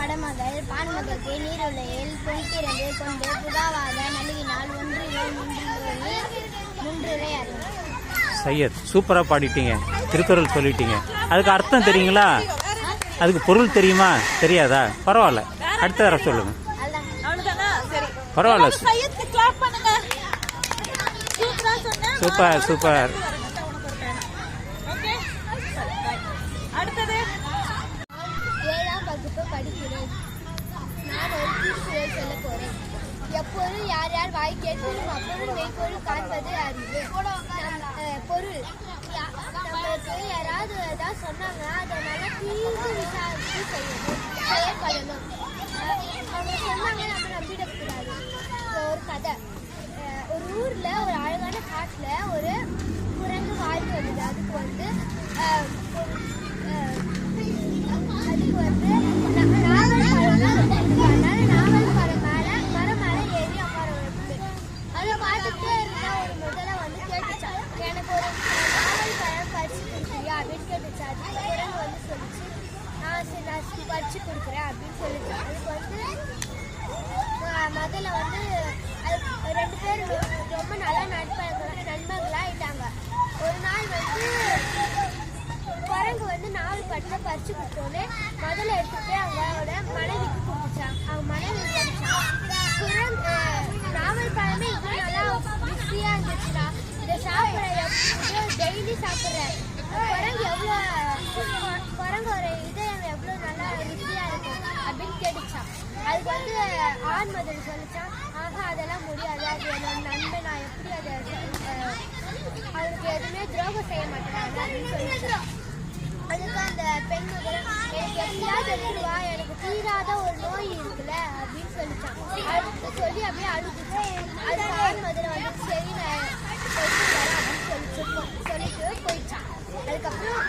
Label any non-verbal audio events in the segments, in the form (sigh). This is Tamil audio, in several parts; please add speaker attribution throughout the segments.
Speaker 1: மடமகள் பான்மகளுக்கு நீருலையில் பொய்க்கிறது கொண்டு புகாவாக நல்கினால் ஒன்றிலே அறிவு
Speaker 2: சையத் சூப்பராக பாடிட்டீங்க. திருக்குறள் சொல்லிட்டீங்க. அதுக்கு அர்த்தம் தெரியுங்களா? அதுக்கு பொருள் தெரியுமா? தெரியாதா? பரவாயில்ல. அடுத்த தடவை சொல்லுங்க. பரவாயில்ல.
Speaker 3: சையத்துக்கு கிளாப் பண்ணுங்க. சூப்பரா
Speaker 2: சூப்பர்
Speaker 1: வாய் கேட்கும் அப்பொருள் மெய்ப்பொருள் காண்பது அறிவு. பொருள். யாராவது ஏதாவது சொன்னாங்க அதனால தீர்வு விசாரித்து செய்யணும். செயல்படணும். அவங்க சொன்னாங்க நம்ம நம்பிடக்கூடாது ஒரு கதை. ஒரு ஊர்ல ஒரு அழகான காட்டுல ஒரு குரங்கு வாழ்ந்து வந்தது. அதுக்கு வந்து அதுக்கு வந்து அப்படின்னு கேட்டுச்சு. அது குரங்கு வந்து சொல்லிச்சு நான் சரி நான் பறிச்சு கொடுக்குறேன் அப்படின்னு சொல்லிச்சு. அதுக்கு வந்து முதல்ல வந்து அது ரெண்டு பேர் ரொம்ப நல்லா நண்பர்கள் ஆயிட்டாங்க ஒரு நாள் வந்து குரங்கு வந்து நாவல் பட்டில் பறிச்சு கொடுத்தோன்னே முதல்ல எடுத்துட்டு அவங்களோட மனைவிக்கு கொடுத்துச்சான் அவங்க மனைவி குரங்கு நாவல் பழமே இப்படி நல்லா ருசியாக இருந்துச்சு இதை சாப்பிட்ற டெய்லி சாப்பிட்றேன். குரங்கு எவ்வளோ குரங்கோட இதயம் எவ்வளோ நல்லா ருசியாக இருக்கும் அப்படின்னு கேட்டுச்சான் அதுக்கு வந்து ஆண் முதல் சொல்லிச்சான் ஆஹா அதெல்லாம் முடியாது. அது என்னோட நண்பன். நான் எப்படி அதை அஹ், அவனுக்கு எதுவுமே துரோகம் செய்ய மாட்டேன். அப்படின்னு சொல்லிச்சான் அதுக்கு அந்த பெண் எனக்கு எப்படியாவது எடுத்துட்டு வா. எனக்கு தீராத ஒரு நோய் இருக்குல்ல அப்படின்னு சொல்லிச்சான் அதுக்கு சொல்லி அப்படியே அழுதுச்சு அதுக்கு ஆண் மதுரை வந்து சரி நான் அப்படின்னு சொல்லிச்சு சொல்லிட்டு போயிடுச்சான் அதுக்கப்புறம்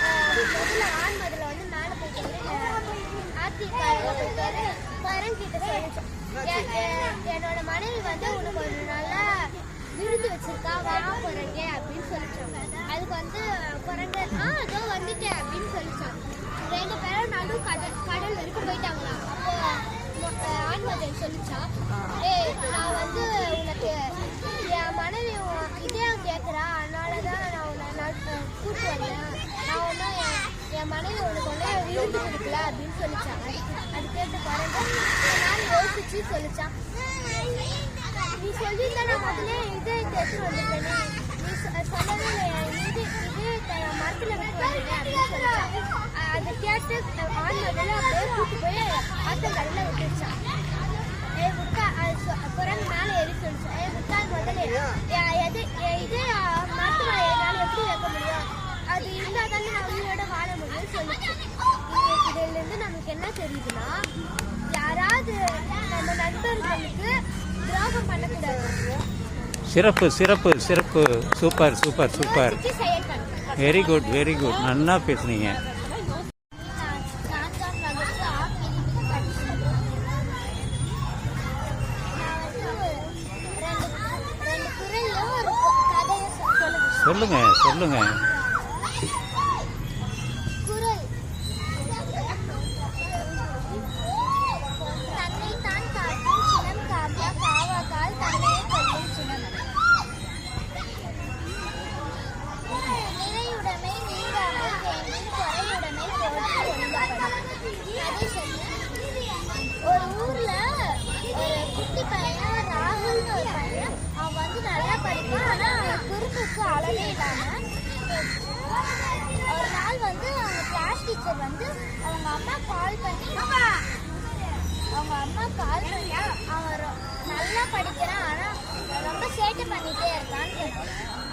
Speaker 1: ஆஹ், முதல்ல ஆண் முதல்ல வந்து மேலே போயிட்டு ஆர்த்தி போயிட்டு பரங்கிட்ட சொல்லிச்சு என்னோட மனைவி வந்து உனக்கு ஒரு நல்லா விருது வச்சிருக்கா வா குரங்க அப்படின்னு சொல்லிச்சாங்க அதுக்கு வந்து குரங்க ஆ. அதோ வந்துட்டேன் அப்படின்னு சொல்லிச்சான் ரெண்டு பேரும் நடு கடல் கடல் வரைக்கும் போயிட்டாங்களாம் அப்போ மொ- ஆண்மகன் சொல்லிச்சான் ஏய் நான் வந்து உனக்கு என் மனைவி உன் இதயம் கேட்குறா அதனால தான் நான் உன்னை நடு கூட்டு வந்தேன் நான் ஒன்றும் என் மனைவி உனக்கு ஒன்றும் விருந்து கொடுக்கல அப்படின்னு சொல்லிச்சான். அதுக்கு அது கேட்டு குரங்க ஒரு யோசிச்சு சொல்லிச்சான். நீ சொல்லியிருந்தா நான் முதல்ல இதயத்தை எடுத்து வந்துட்டேனே. நீ சொ- சொல்லவே இல்லையா. இது மரத்தில் விட்டு வந்துட்டேன் அப்படின்னு சொல்லிச்சான். அதை கேட்டு ஆண் முதல்ல அப்படியே கூட்டு போய் ஆத்தங்கரையில் விட்டுருச்சான். ஏ முட்டா அது சொ- குரங்கு மேலே ஏறி சொல்லிச்சு ஏ முட்டாள் முதல்ல எ- எது எ- இது மரத்து மேலே என்னால் எப்படி வைக்க முடியும் அது இருந்தால் தானே நான் உயிரோட வாழ முடியும்னு சொல்லிச்சு இதிலிருந்து நமக்கு என்ன தெரியுதுன்னா யாராவது நம்ம நண்பர்களுக்கு துரோகம் பண்ணக்கூடாது.
Speaker 2: சிறப்பு சிறப்பு சிறப்பு. Super super super. Very good very good நல்லா பேசுனீங்க.
Speaker 1: நான் நான்காம்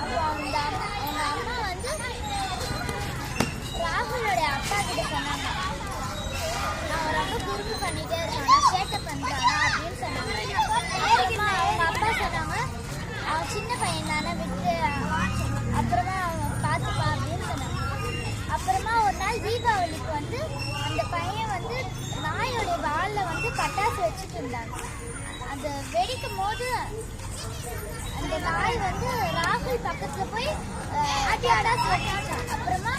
Speaker 1: அப்போ அவங்க அம்மா அவங்க அம்மா வந்து ராகுலோட அப்பா கிட்ட சொன்னாங்க. அவன் ரொம்ப குறும்பு பண்ணிட்டே இருக்கானா. சேட்டை பண்றானா அப்படின்னு சொன்னாங்க. அப்புறமா அவங்க அப்பா சொன்னாங்க அவன் சின்ன பையன் தானே விட்டு அப்புறமா அவன் பார்த்துப்பா அப்படின்னு சொன்னாங்க. அப்புறமா ஒரு நாள் தீபாவளிக்கு வந்து அந்த பையன் வந்து நாயோட வாலில் வந்து பட்டாசு வச்சுட்டு இருந்தாங்க. அது வெடிக்கும் போது அந்த நாய் வந்து ராகுல் பக்கத்துல போய் அஹ், பட்டாசு வச்சுச்சான் அப்புறமா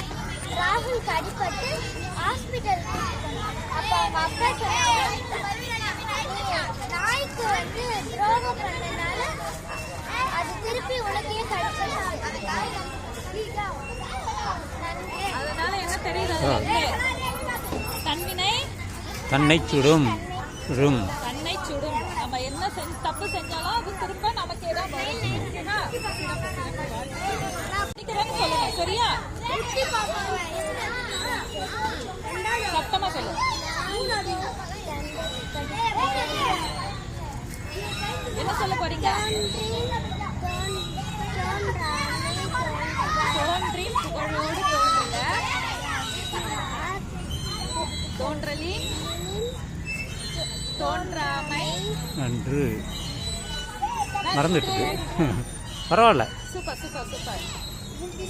Speaker 1: ராகுலுக்கு அடிபட்டு ஹாஸ்பிட்டல் அப்ப அவங்க அப்பா சொன்னாங்க நாய்க்கு வந்து துரோகம் பண்ணனால அது திருப்பி உனக்கே
Speaker 2: தன்னை சுடும். ரும்
Speaker 3: தன்னை சுடும். நம்ம என்ன செஞ்சு தப்பு செஞ்சாலும் சொல்லுங்க சரியா சத்தமா சொல்லுங்க என்ன சொல்ல போறீங்க தோன்றி புகழோடு தோன்றுங்க தோன்றலின் தோன்றாமை
Speaker 2: நன்று. மறந்துட்டு (laughs) பரவாயில்ல.
Speaker 3: Super super super.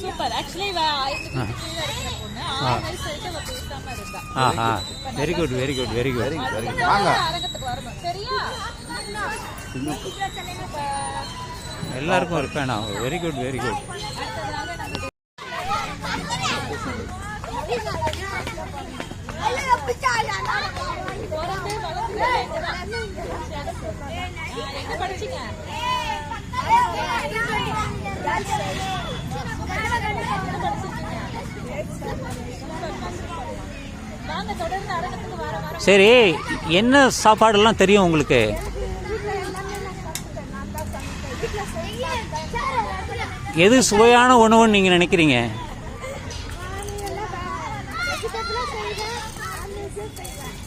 Speaker 3: Super. Actually
Speaker 2: ஆஹா very good very good very good
Speaker 3: சரியா? இப்ப
Speaker 2: எல்லாருக்கும் ஒரு பேனா வெரி குட் வெரி குட்
Speaker 3: படிச்சீங்க வாங்க தொடர்ந்து அரங்கத்துக்கு வர வர
Speaker 2: சரி என்ன சாப்பாடெல்லாம் தெரியும் உங்களுக்கு? எது சுவையான உணவுன்னு நீங்கள் நினைக்கிறீங்க?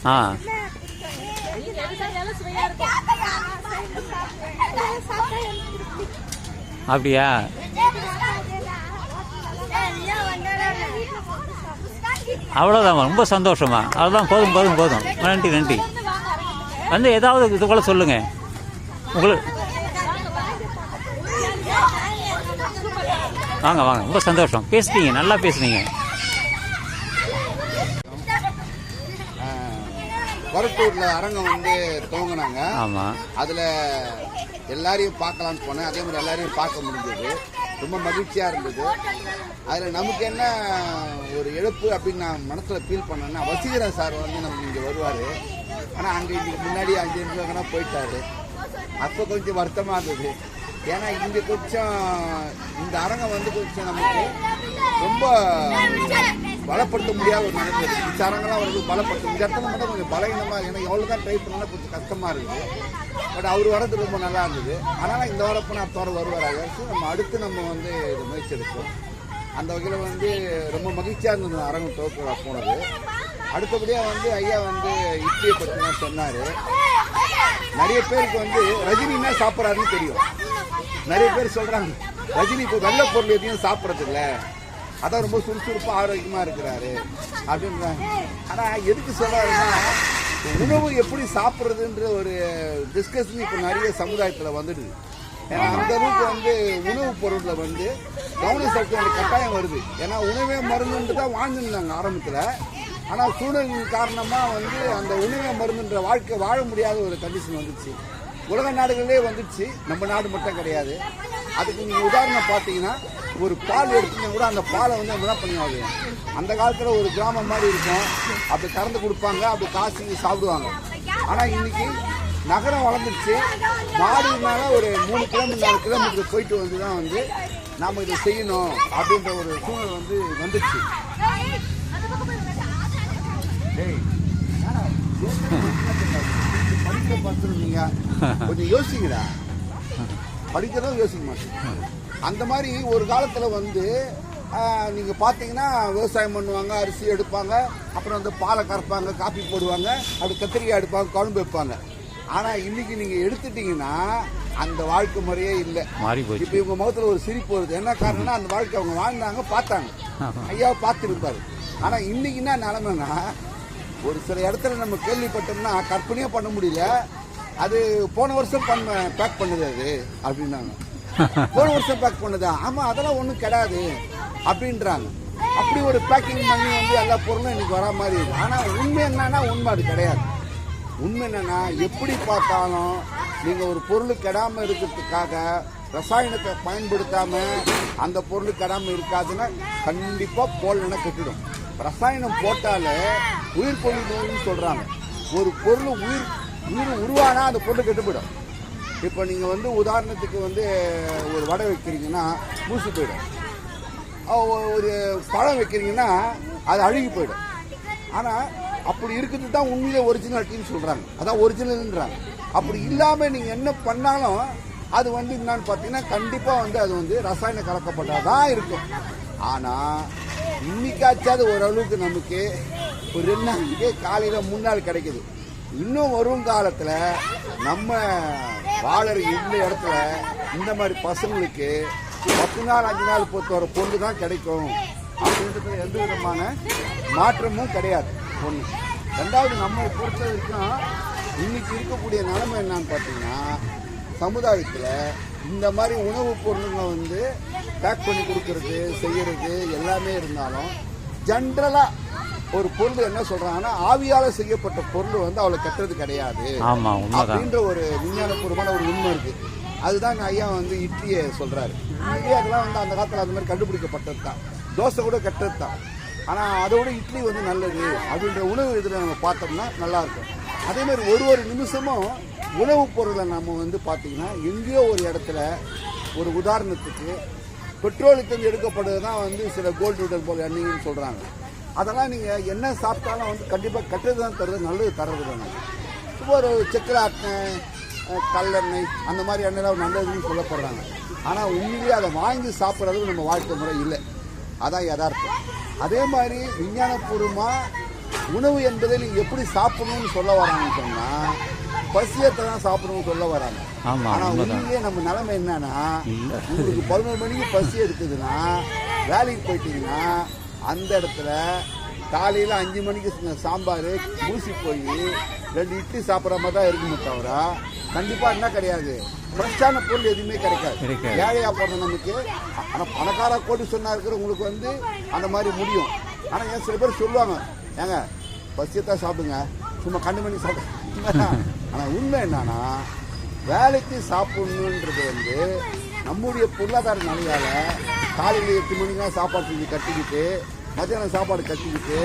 Speaker 2: ஆ
Speaker 3: நீங்க எது செஞ்சாலும் சுவையா இருக்கும்
Speaker 2: அப்படியா? அவ்வளோதான் ரொம்ப சந்தோஷமா அவ்வளோதான் போதும் போதும் போதும். நன்றி நன்றி. வந்து ஏதாவது இது போல சொல்லுங்க. உங்களுக்கு வாங்க வாங்க. ரொம்ப சந்தோஷம். பேசுனீங்க நல்லா பேசுனீங்க.
Speaker 4: கொரட்டூர்ல அரங்கம் வந்து துவங்கினாங்க.
Speaker 2: ஆமாம்
Speaker 4: அதுல எல்லாரையும் பார்க்கலாம்னு போனேன். அதே மாதிரி எல்லாரையும் பார்க்க முடிஞ்சது. ரொம்ப மகிழ்ச்சியாக இருந்தது. அதில் நமக்கு என்ன ஒரு இழப்பு அப்படின்னு நான் மனசில் ஃபீல் பண்ணேன்னா வசீகரன் சார் வந்து நமக்கு இங்கே வருவார். ஆனால் அங்கே இங்கே முன்னாடி அஞ்சு நிமிஷம்னா போயிட்டாரு. அப்போ கொஞ்சம் வருத்தமாக இருந்தது. ஏன்னா இங்கே கொஞ்சம் இந்த அரங்கம் வந்து கொஞ்சம் நமக்கு ரொம்ப பலப்படுத்த முடியாத ஒரு நிலைமை இருக்குது இந்த அரங்கெல்லாம் அவருக்கு பலப்படுத்த இந்த இடத்துல மட்டும் கொஞ்சம் பலகீனமாக ஏன்னா எவ்வளோ தான் ட்ரை பண்ணாலும் கொஞ்சம் கஷ்டமாக இருக்குது. பட் அவர் வரது ரொம்ப நல்லா இருந்தது. அதனால் இந்த வாரப்போ நான் தோற வருவாராக நம்ம அடுத்து நம்ம வந்து இது முயற்சி எடுப்போம். அந்த வகையில் வந்து ரொம்ப மகிழ்ச்சியாக இருந்தது அரங்கம் துவக்க போனது. அடுத்தபடியாக வந்து ஐயா வந்து இட்லியை பற்றிலாம் சொன்னார். நிறைய பேருக்கு வந்து ரஜினிமே சாப்பிட்றாருன்னு தெரியும். நிறைய பேர் சொல்கிறாங்க ரஜினி இப்போ வெள்ளை பொருள் எதையும் சாப்பிட்றதில்ல. அதான் ரொம்ப சுறுசுறுப்பாக ஆரோக்கியமாக இருக்கிறாரு. அப்படின்றாங்க ஆனால் எதுக்கு சொல்கிறாருன்னா உணவு எப்படி சாப்பிட்றதுன்ற ஒரு டிஸ்கஷன் இப்போ நிறைய சமுதாயத்தில் வந்துடுது. ஏன்னா அந்த அளவுக்கு வந்து உணவு பொருளில் வந்து கவனம் செலுத்த வேண்டிய கட்டாயம் வருது. ஏன்னா உணவே மருந்துன்ட்டு தான் வாழ்ந்துருந்தாங்க ஆரம்பத்தில். ஆனால் சூழலின் காரணமாக வந்து அந்த உணவே மருந்துன்ற வாழ்க்கை வாழ முடியாத ஒரு கண்டிஷன் வந்துச்சு. உலக நாடுகளிலே வந்துடுச்சு நம்ம நாடு மட்டும் கிடையாது. அதுக்கு நீங்கள் உதாரணம் பார்த்தீங்கன்னா ஒரு பால் எடுத்தீங்கன்னா கூட அந்த பாலை வந்து நம்ம என்ன பண்ணுவாங்க அந்த காலத்தில் ஒரு கிராமம் மாதிரி இருக்கும். அப்படி கறந்து கொடுப்பாங்க. அப்படி காசு சாப்பிடுவாங்க. ஆனால் இன்னைக்கு நகரம் வளர்ந்துருச்சு. மாடுனால ஒரு மூணு கிலோமீட்டர் நாலு கிலோமீட்டர் போயிட்டு வந்து தான் வந்து நாம் இதை செய்யணும் அப்படின்ற ஒரு சூழல் வந்து வந்துடுச்சு படிக்க பார்த்துருந்தீங்க கொஞ்சம் யோசிங்கடா. படிக்கிறதும் யோசிக்க மாட்டேன். அந்த மாதிரி ஒரு காலத்துல வந்து ஆஹ், நீங்க பாத்தீங்கன்னா விவசாயம் பண்ணுவாங்க அரிசி எடுப்பாங்க அப்புறம் வந்து பாலை கறப்பாங்க காப்பி போடுவாங்க அப்படி கத்திரிக்காய் எடுப்பாங்க குழம்பு வைப்பாங்க. ஆனா இன்னைக்கு நீங்க எடுத்துட்டீங்கன்னா அந்த வாழ்க்கை முறையே இல்லை.
Speaker 2: மாறி
Speaker 4: இப்ப இவங்க முகத்துல ஒரு சிரிப்பு வருது. என்ன காரணம்னா அந்த வாழ்க்கை அவங்க வாழ்ந்தாங்க பார்த்தாங்க. ஐயா பார்த்துருப்பாரு. ஆனா இன்னைக்கு என்ன நிலைமைன்னா ஒரு சில இடத்துல நம்ம கேள்விப்பட்டோம்னா கற்பனையே பண்ண முடியல. அது போன வருஷம் பண்ண பேக் பண்ணுது அது அப்படின்னாங்க. ஒரு வருஷம் பேக் பண்ணுதா? ஆமா அதெல்லாம் ஒண்ணும் கிடையாது அப்படின்றாங்க. அப்படி ஒரு பேக்கிங் பண்ணி வந்து எல்லா பொருளும் இன்னைக்கு வரா மாதிரி இருக்கு. ஆனா உண்மை என்னன்னா உண்மை அது கிடையாது. உண்மை என்னன்னா எப்படி பார்த்தாலும் நீங்க ஒரு பொருள் கெடாம இருக்கிறதுக்காக ரசாயனத்தை பயன்படுத்தாம அந்த பொருள் கெடாம இருக்காதுன்னா கண்டிப்பா போலனா கட்டிடும். ரசாயனம் போட்டாலே உயிர் பொருள் நோய்னு சொல்றாங்க. ஒரு பொருள் உயிர் உயிர் உருவானா அந்த பொருள் கெட்டு போயிடும். இப்போ நீங்கள் வந்து உதாரணத்துக்கு வந்து ஒரு வடை வைக்கிறீங்கன்னா மூசி போயிடும். ஒரு பழம் வைக்கிறீங்கன்னா அது அழுகி போயிடும். ஆனால் அப்படி இருக்கிறது தான் உண்மையிலே ஒரிஜினாலிட்டின்னு சொல்கிறாங்க அதான் ஒரிஜினல்ன்றாங்க அப்படி இல்லாமல் நீங்கள் என்ன பண்ணாலும் அது வந்து என்னன்னு பார்த்தீங்கன்னா கண்டிப்பாக வந்து அது வந்து ரசாயன கலக்கப்பட்டதாக தான் இருக்கும். ஆனால் இன்னைக்காச்சாவது ஓரளவுக்கு நமக்கு ஒரு ரெண்டு நாளைக்கே காலையில் முன்னாள் கிடைக்குது. இன்னும் வரும் காலத்தில் நம்ம வாழற இந்த இடத்துல இந்த மாதிரி பசங்களுக்கு பத்து நாள் அஞ்சு நாள் பொறுத்த வர பொண்ணு தான் கிடைக்கும். அப்படின்றதுல எந்த விதமான மாற்றமும் கிடையாது ஒன்று ரெண்டாவது நம்ம பொறுத்த வரைக்கும் இன்னைக்கு இருக்கக்கூடிய நிலைமை என்னன்னு பார்த்தீங்கன்னா சமுதாயத்தில் இந்த மாதிரி உணவுப் பொருளுங்களை வந்து பேக் பண்ணி கொடுக்கறது செய்யறது எல்லாமே இருந்தாலும் ஜென்ரலாக ஒரு பொருள் என்ன சொல்றாங்கன்னா ஆவியால செய்யப்பட்ட பொருள் வந்து அவ்வளவு கெட்டது கிடையாது. அப்படின்ற ஒரு விஞ்ஞானபூர்வமான ஒரு உண்மை இருக்கு. அதுதான் ஐயா வந்து இட்லியை சொல்றாரு. இட்லி அதெல்லாம் வந்து அந்த காலத்துல அந்த மாதிரி கண்டுபிடிக்கப்பட்டது தான். தோசை கூட கெட்டது தான். ஆனா அதோட இட்லி வந்து நல்லது. அப்படின்ற உணவு இதில் நம்ம பார்த்தோம்னா நல்லா இருக்கும். அதே மாதிரி ஒரு ஒரு நிமிஷமும் உணவுப் பொருளை நம்ம வந்து பார்த்தீங்கன்னா எங்கேயோ ஒரு இடத்துல ஒரு உதாரணத்துக்கு பெட்ரோலுக்கு எடுக்கப்படுறது தான் வந்து சில கோல்டு விடல் போல் எண்ணெய்னு சொல்கிறாங்க அதெல்லாம் நீங்கள் என்ன சாப்பிட்டாலும் வந்து கண்டிப்பாக கெட்டது தான் தருது நல்லது தர்றது தானே இப்போ ஒரு அஹ், கல்லெண்ணெய் அந்த மாதிரி எண்ணெய்லாம் நல்லதுன்னு சொல்லப்படுறாங்க. ஆனால் உண்மையிலேயே அதை வாங்கி சாப்பிட்றது நம்ம வாழ்க்கை முறை இல்லை. அதான் யதார்த்தம். அதே மாதிரி விஞ்ஞானபூர்வமாக உணவு என்பதை நீங்கள் எப்படி சாப்பிடணும்னு சொல்ல வராங்கன்னு சொன்னால் பசியத்தை தான் சாப்பிடணும்னு சொல்ல வராங்க.
Speaker 2: ஆமா
Speaker 4: ஆனா
Speaker 2: உண்மைதான்.
Speaker 4: உண்மையிலேயே நம்ம நிலைமை என்னன்னா. உங்களுக்கு பதினோரு மணிக்கு பசி எடுக்குதுன்னா வேலைக்கு போயிட்டீங்கன்னா அந்த இடத்துல காலையில அஞ்சு மணிக்கு சாம்பார் மூசி போய் ரெண்டு இட்லி சாப்பிட்ற மாதிரி தான் இருக்குமே தவிர கண்டிப்பா என்ன கிடையாது. ஃப்ரெஷ்ஷான பொருள் எதுவுமே கிடைக்காது.
Speaker 2: கிடைக்காது.
Speaker 4: ஏழையா போடுற நமக்கு. ஆனா பணக்கார கோடி சொன்னா இருக்கிறவங்களுக்கு வந்து அந்த மாதிரி முடியும். ஆனா ஏன் சில பேர் சொல்லுவாங்க ஏங்க பசியத்தான் சாப்பிடுங்க. சும்மா கண்டு மணி சாப்பிடுங்க. ஆனா உண்மை என்னன்னா வேலைக்கு சாப்பிடணுன்றது வந்து நம்முடைய பொருளாதார நிலையால காலையில் எட்டு மணிக்கெல்லாம் சாப்பாடு செஞ்சு கட்டிக்கிட்டு மத்தியானம் சாப்பாடு கட்டிக்கிட்டு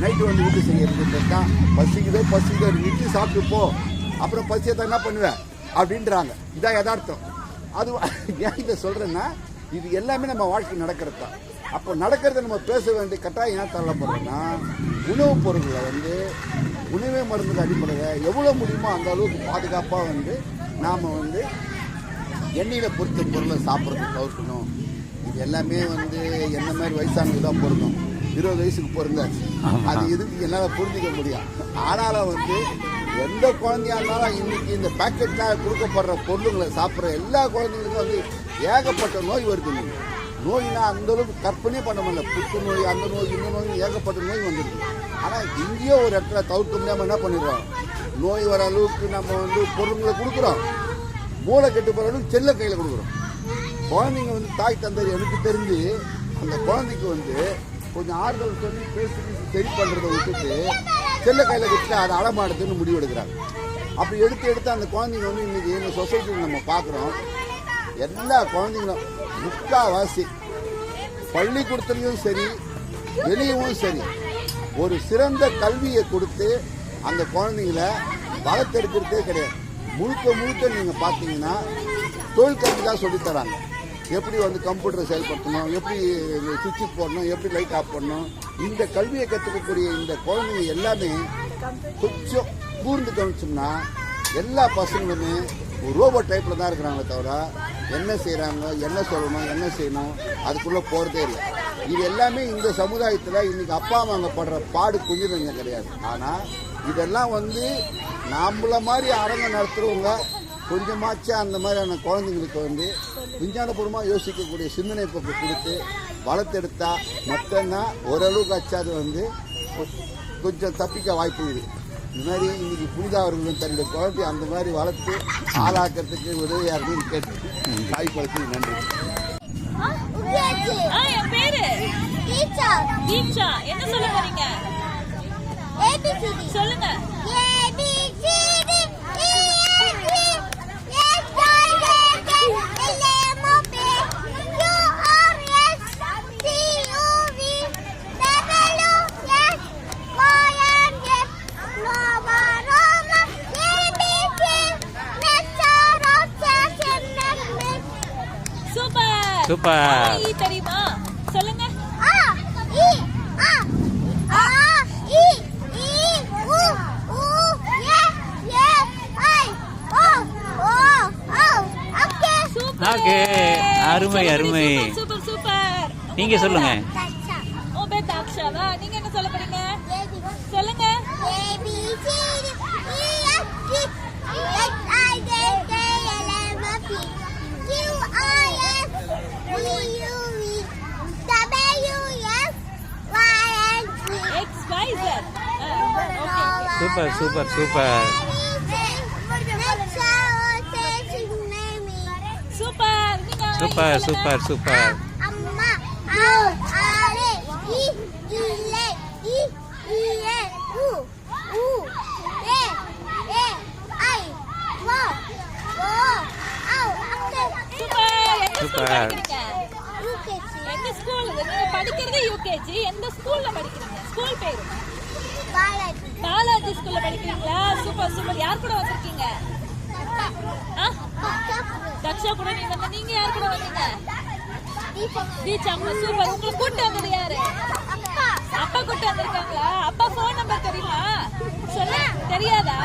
Speaker 4: நைட்டு வந்து வீட்டு செய்யறது தான் பசிக்குதோ பசிக்குதோ ஒரு இட்லி சாப்பிட்டு போ. அப்புறம் என்ன பண்ணுவேன் அப்படின்றாங்க. இதான் யதார்த்தம். அது (laughs) ஏன் இதை சொல்கிறேன்னா இது எல்லாமே நம்ம வாழ்க்கை நடக்கிறது தான். அப்போ நடக்கிறத நம்ம பேச வேண்டிய கட்டாயம் ஏன் தள்ளப்படுறோம்னா உணவுப் பொருட்களை வந்து உணவே மருந்து அடிப்படையில் எவ்வளோ முடியுமோ அந்த அளவுக்கு பாதுகாப்பாக வந்து நாம் வந்து எண்ணெயில் பொறுத்த பொருளை சாப்பிட்றது தவிர்க்கணும். இது எல்லாமே வந்து என்ன மாதிரி வயசானவங்க தான் பொருந்தும். இருபது வயசுக்கு பொருந்தாச்சு அது எதுக்கு என்னால் புரிஞ்சிக்க முடியும் ஆனாலும் வந்து எந்த குழந்தையா இருந்தாலும் இன்னைக்கு இந்த பேக்கெட்டில் கொடுக்கப்படுற பொருளுங்களை சாப்பிட்ற எல்லா குழந்தைங்களுக்கும் வந்து ஏகப்பட்ட நோய் வருது. நோய்னா அந்த அளவுக்கு கற்பனையே பண்ண முடியல. புத்து நோய் அந்த நோய் இந்த நோய் ஏகப்பட்ட நோய் வந்துருக்கு ஆனால் இங்கேயோ ஒரு இடத்துல தவிர்க்க முடியாமல் என்ன பண்ணிடுறோம் நோய் வர அளவுக்கு நம்ம வந்து பொருளுங்களை கொடுக்குறோம். மூளை கெட்டு போகிற அளவுக்கு செல்ல கையில் கொடுக்குறோம். குழந்தைங்க வந்து தாய் தந்தை எனக்கு தெரிஞ்சு அந்த குழந்தைக்கு வந்து கொஞ்சம் ஆறுதல் சொல்லி பேசி சரி பண்ணுறதை விட்டுட்டு செல்ல கையில் வச்சுட்டு அதை அடமாடுதுன்னு முடிவு எடுக்கிறாங்க. அப்படி எடுத்து எடுத்து அந்த குழந்தைங்க வந்து இன்னைக்கு இந்த சொசைட்டியில் நம்ம பார்க்குறோம் எல்லா குழந்தைங்களும் முக்காவாசி பள்ளிக்கூடத்துலையும் சரி வெளியவும் சரி ஒரு சிறந்த கல்வியை கொடுத்து அந்த குழந்தைங்கள வளர்த்தெடுக்கிறதே கிடையாது. முழுக்க முழுக்க நீங்கள் பார்த்தீங்கன்னா தொழில் கல்வி தான் சொல்லித் தராங்க. எப்படி வந்து கம்ப்யூட்டரை செயல்படுத்தணும் எப்படி சுவிட்சு போடணும் எப்படி லைட் ஆஃப் பண்ணணும் இந்த கல்வியை கற்றுக்கக்கூடிய இந்த குழந்தைங்க எல்லாமே கொஞ்சம் கூர்ந்து கவனிச்சோம்னா எல்லா பசங்களுமே ஒரு ரோபோட் டைப்பில் தான் இருக்கிறாங்களே தவிர என்ன செய்கிறாங்க என்ன சொல்லணும் என்ன செய்யணும் அதுக்குள்ளே போகிறதே இல்லை. இது எல்லாமே இந்த சமுதாயத்தில் இன்றைக்கி அப்பா அம்மாங்க படுற பாடு கொஞ்சம் கிடையாது. ஆனால் இதெல்லாம் வந்து நம்மள மாதிரி அரங்கம் நடத்துகிறவங்க கொஞ்சமாச்சும் அந்த மாதிரியான குழந்தைங்களுக்கு வந்து விஞ்ஞானபூர்வமாக யோசிக்கக்கூடிய சிந்தனை போக்கு கொடுத்து வளர்த்தெடுத்தா மட்டும்தான் ஓரளவுக்கு ஆச்சாது வந்து கொ- கொஞ்சம் தப்பிக்க வாய்ப்பு இருக்குது இந்த மாதிரி இன்னைக்கு புனிதா அவர்களும் தன்னுடைய குழந்தைய அந்த மாதிரி வளர்த்து ஆளாக்கிறதுக்கு உதவியாக இருக்குன்னு கேட்டு வாய்ப்பு நன்றி.
Speaker 3: என்ன சொல்ல வரீங்க
Speaker 2: அருமை அருமை.
Speaker 3: சூப்பர் சூப்பர்
Speaker 2: நீங்க சொல்லுங்க.
Speaker 1: தச்சா
Speaker 3: உன் பேர் தாக்ஷாவா நீங்க என்ன சொல்ல போறீங்க? சொல்லுங்க.
Speaker 1: A B C
Speaker 2: super super.
Speaker 3: படிக்கிறீங்க?
Speaker 1: யூகேஜி.
Speaker 3: எந்த ஸ்கூல் நீங்க படிக்கிறது யூகேஜி. எந்த ஸ்கூல்ல படிக்கிறீங்க? ஸ்கூல் பேரு?
Speaker 1: பாலாஜி.
Speaker 3: பாலாஜி ஸ்கூல்ல படிக்கிறீங்களா? Super super. யார் கூட வந்திருக்கீங்க? ஆ? தக்ஷா கூட நீங்க வந்து நீங்க யார் கூட வந்தீங்க? தீச்சா அம்மா சூப்பர் உங்களை கூட்டு வந்தது யாரு?
Speaker 1: அப்பா
Speaker 3: கூட்டு வந்திருக்காங்களா? அப்பா போன் நம்பர் தெரியுமா? சொல்ல தெரியாதா?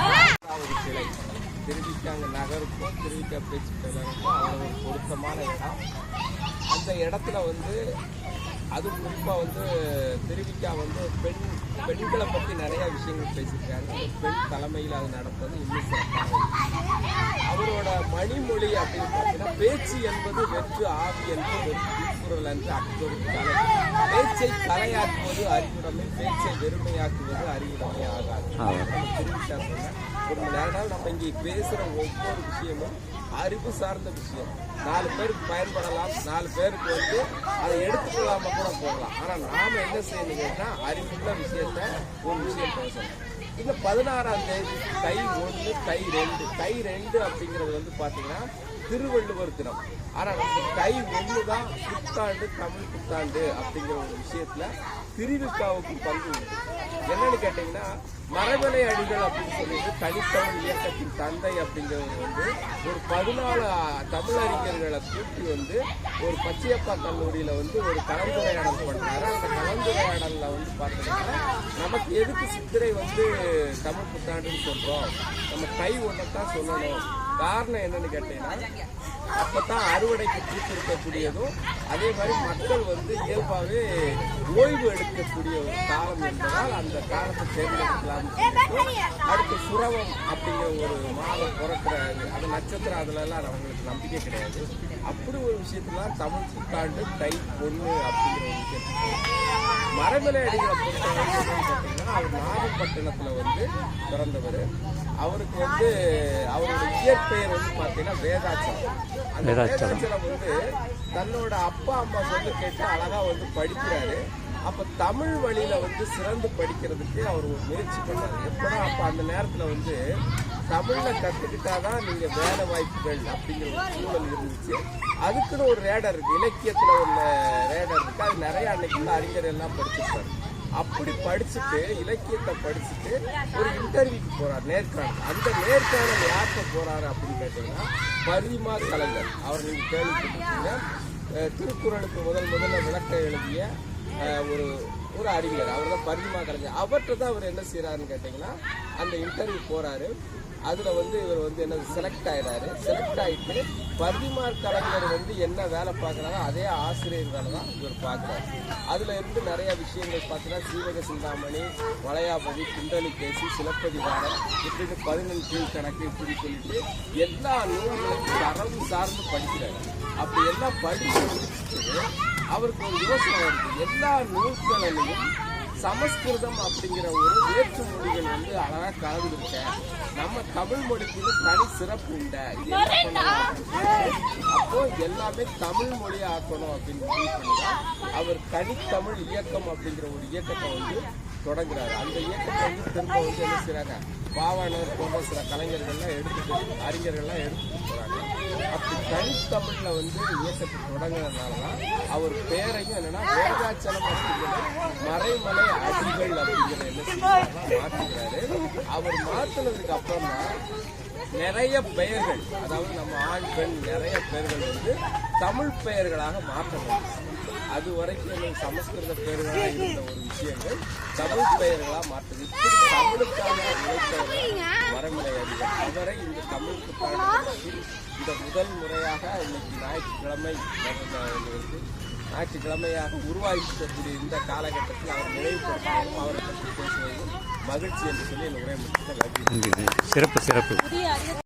Speaker 5: திருவிக்காங்க நகருக்கும். திருவிக்கா பேச்சு பிள்ளைகளுக்கும் பொருத்தமான இடம். அந்த இடத்துல வந்து அது குறிப்பாக வந்து திருவிக்கா வந்து பெண் பெண்களை பற்றி நிறைய விஷயங்கள் பேசியிருக்காங்க ஒரு பெண் தலைமையில் அது நடப்பது இன்னும் சிறப்பாக. அவரோட மணிமொழி அப்படின்னு பார்த்தீங்கன்னா பேச்சு என்பது வெற்று ஆவி ஒரு திருக்குறள் என்று கலை பேச்சை கலையாக்குவது அறிவுடைமை பேச்சை வெறுமையாக்குவது அறிவுடைமை ஆகாது.
Speaker 2: ஆமா.
Speaker 5: நம்ம நம்ம இங்கே பேசுகிற ஒவ்வொரு விஷயமும் அறிவு சார்ந்த விஷயம். நாலு பேருக்கு பயன்படலாம் நாலு பேருக்கு வந்து அதை எடுத்துக்கொள்ளாம கூட போகலாம். ஆனால் நாம் என்ன செய்யணுங்கன்னா அறிவுள்ள விஷயத்த ஒரு விஷயம் பேசணும். இந்த பதினாறாம் தேதி தை ஒன்று தை ரெண்டு. தை ரெண்டு அப்படிங்கிறது வந்து பார்த்தீங்கன்னா திருவள்ளுவர் தினம். ஆனால் தை ஒன்று தான் புத்தாண்டு தமிழ் புத்தாண்டு அப்படிங்கிற ஒரு விஷயத்தில் திருவிக்காவுக்கு பங்கு உண்டு. என்னன்னு கேட்டிங்கன்னா மரபலை அடிகள் அப்படின்னு சொல்லிட்டு தனித்தமிழ் இயக்கத்தின் தந்தை அப்படிங்கிறது வந்து ஒரு பதினாலு தமிழறிஞர்களை கூட்டி வந்து ஒரு பச்சையப்பா கல்லூரியில வந்து ஒரு கலந்துரையாடல் பண்ணாரு. அந்த கலந்துரையாடலில் வந்து பார்த்தீங்கன்னா நமக்கு எதுக்கு சித்திரை வந்து தமிழ் புத்தாண்டுன்னு சொல்றோம்? நம்ம கை ஒன்றைத்தான் சொல்லணும். காரணம் என்னன்னு கேட்டீங்கன்னா அப்பதான் அறுவடைக்கு பூத்திருக்கக்கூடியதும் அதே மாதிரி மக்கள் வந்து இயல்பாகவே ஓய்வு எடுக்கக்கூடிய ஒரு காலம் என்பதால் அந்த காலத்தை தேர்ந்தெடுக்கலாம். அடுத்து சுரவம் அப்படிங்கிற ஒரு மாதம் பிறக்கிற அந்த நட்சத்திரம் அதுல எல்லாம் அவங்களுக்கு நம்பிக்கை கிடையாது. அப்படி ஒரு விஷயத்துலாம் தமிழ் புத்தாண்டு தை பொண்ணு அப்படிங்கிற ஒரு விஷயத்துக்கு மரமலை அடிகளை என்னன்னு பார்த்தீங்கன்னா அவர் நாகப்பட்டினத்துல வந்து பிறந்தவர். அவருக்கு வந்து அவரோட இயற்பெயர் வந்து பார்த்தீங்கன்னா வேதாச்சலம். அந்த
Speaker 2: வேதாச்சலம்.
Speaker 5: வந்து தன்னோட அப்பா அம்மா சொல்லி கேட்டு அழகா வந்து படிக்கிறாரு. அப்ப தமிழ் வழியில வந்து சிறந்து படிக்கிறதுக்கு அவர் ஒரு முயற்சி பண்ணாரு. எப்படா அப்ப அந்த நேரத்துல வந்து தமிழ்ல கத்துக்கிட்டாதான் நீங்க வேலை வாய்ப்புகள் அப்படிங்கிற ஒரு சூழல் இருந்துச்சு. அதுக்குன்னு ஒரு ரேடர் இருக்கு. இலக்கியத்துல உள்ள ரேடர் இருக்கு. அது நிறைய அன்னைக்கு உள்ள அறிஞர் எல்லாம் படிச்சிருப்பாரு. அப்படி படிச்சுட்டு இலக்கியத்தை படிச்சுட்டு ஒரு இன்டர்வியூக்கு போறார் நேர்காணல். அந்த நேர்காணல் யார்கிட்ட போறாரு அப்படின்னு கேட்டீங்கன்னா பரிமா கலைஞர். அவர் நீங்க கேள்விப்பட்டிருக்கீங்க. திருக்குறளுக்கு முதல் முதல்ல விளக்க எழுதிய ஒரு ஒரு அறிஞர் அவர் தான் பரிமா கலைஞர். அவர்கிட்ட தான் அவர் என்ன செய்கிறாருன்னு கேட்டிங்கன்னா அந்த இன்டர்வியூ போகிறாரு அதில் வந்து இவர் வந்து என்ன செலக்ட் ஆயிடாரு செலக்ட் ஆகிட்டு பரிமார் கலைஞர் வந்து என்ன வேலை பார்க்குறாங்க அதே ஆசிரியர் வேலை தான் இவர் பார்க்குறாரு. அதில் இருந்து நிறைய விஷயங்கள் பார்த்தீங்கன்னா சீவக சிந்தாமணி வளையாபதி குண்டலிகேசி சிலப்பதிகாரம் இப்படின்னு பதினெண்டு கீழ் கணக்கு இப்படி சொல்லிட்டு எல்லா நூல்களையும் தரவு சார்ந்து படிக்கிறாரு. அப்படி எல்லாம் படிச்சு முடிச்சுட்டு அவருக்கு ஒரு யோசனை வருது. எல்லா நூல்களிலையும் சமஸ்கிருதம் அப்படிங்கிற ஒரு வேற்று மொழிகள் வந்து அழகாக கலந்துருக்க நம்ம தமிழ் மொழிக்கு தனி சிறப்பு உண்ட. இது என்ன பண்ணலாம் அப்போ எல்லாமே தமிழ் மொழியா ஆக்கணும் அப்படின்னு முடிவு பண்ணிதான் அவர் தனித்தமிழ் இயக்கம் அப்படிங்கிற ஒரு இயக்கத்தை வந்து தொடங்குறாரு. அந்த இயக்கத்தை வந்து திரும்ப வந்து என்ன செய்யறாங்க பாவாணர் போன்ற சில கலைஞர்கள்லாம் எடுத்துட்டு அறிஞர்கள்லாம் எடுத்துட்டு போறாங்க. அப்படி தனித்தமிழ்ல வந்து இயக்கத்தை தொடங்குறதுனால தான் அவர் பேரையும் என்னன்னா வேதாச்சலம் அப்படிங்கிறது மறைமலை அடிகள் அப்படிங்கிற என்ன மாற்றுகிறாரு அவர் மாத்தினதுக்கு அப்புறம் தான் நிறைய பெயர்கள் அதாவது நம்ம ஆண் பெண் நிறைய பெயர்கள் வந்து தமிழ் பெயர்களாக மாற்றப்படும் அது வரைக்கும் சமஸ்கிருத பெயர்களாக இருந்த ஒரு விஷயங்கள் தமிழ் பெயர்களாக மாற்றுது. இப்படி தமிழுக்காக உழைத்தவர் அவரை இந்த தமிழ் இந்த முதல் முறையாக இன்னைக்கு ஞாயிற்றுக்கிழமை வந்து ஞாயிற்றுக்கிழமையாக உருவாகிக்கக்கூடிய இந்த காலகட்டத்தில் அவர் நினைவுபடுத்துவதும் அவரை பற்றி பேசுவதும் மகிழ்ச்சி என்று சொல்லி என் உரை முடித்த
Speaker 2: சிறப்பு சிறப்பு.